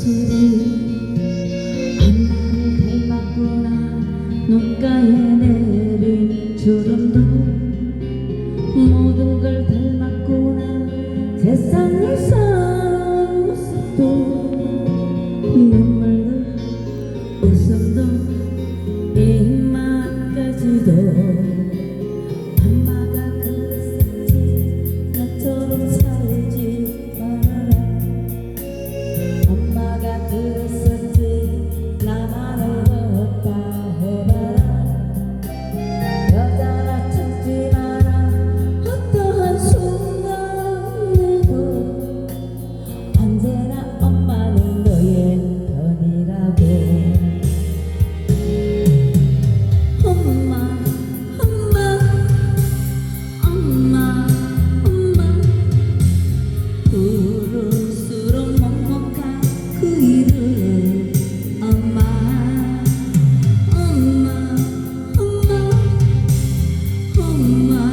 사실은 한나를 갈맞거나. 눈가에 내린 주름도 모든 걸 닮았구나. 세상을 서도, 눈물도 웃음도 입맛까지도 alma.